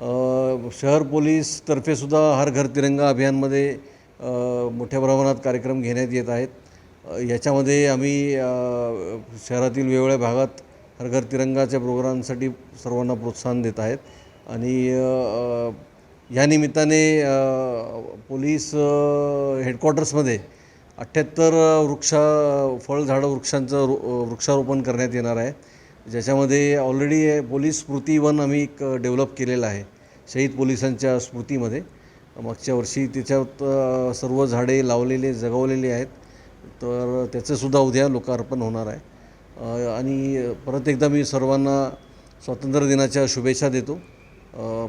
शहर पोलीसतर्फे सुद्धा हर घर तिरंगा अभियानमध्ये मोठ्या प्रमाणात कार्यक्रम घेण्यात येत आहेत. याच्यामध्ये आम्ही शहरातील वेगवेगळ्या भागात हर घर तिरंगाच्या प्रोग्रामसाठी सर्वांना प्रोत्साहन देत आहेत. आणि या निमित्ताने पोलीस हेडक्वार्टर्समध्ये अठ्ठ्याहत्तर वृक्ष फळझाडं वृक्षांचं रो वृक्षारोपण करण्यात येणार आहे. ज्याच्यामध्ये ऑलरेडी पोलीस स्मृती वन आम्ही एक डेव्हलप केलेलं आहे शहीद पोलिसांच्या स्मृतीमध्ये. मागच्या वर्षी त्याच्यात सर्व झाडे लावलेले जगवलेले आहेत. तर त्याचंसुद्धा उद्या लोकार्पण होणार आहे. आणि परत एकदा मी सर्वांना स्वातंत्र्य दिनाच्या शुभेच्छा देतो.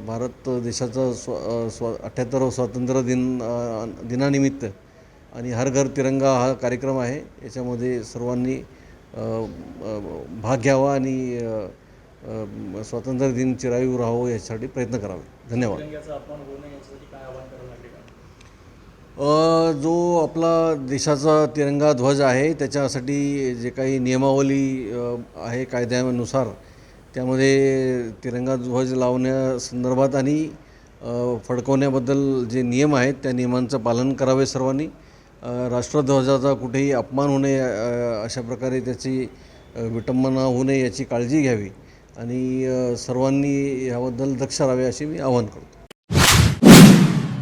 भारत देशाचा स्व स्वा स्व अठ्ठ्याहत्तरावं स्वातंत्र्य दिन दिनानिमित्त. आणि हर घर तिरंगा हा कार्यक्रम आहे. याच्यामध्ये सर्वांनी भाग घ्यावा आणि स्वातंत्र्य दिन चिरायू राहावं यासाठी प्रयत्न करावे. धन्यवाद. जो आपला देशाचा तिरंगा ध्वज आहे त्याच्यासाठी जे काही नियमावली आहे कायद्यानुसार त्यामध्ये तिरंगा ध्वज लावण्यासंदर्भात आणि फडकवण्याबद्दल जे नियम आहेत त्या नियमांचं पालन करावे सर्वांनी. राष्ट्रध्वजाचा कुठेही अपमान होऊ नये अशा प्रकारे त्याची विटंबना होऊ नये याची काळजी घ्यावी. आणि सर्वांनी याबद्दल दक्ष राहावे असे मी आवाहन करतो.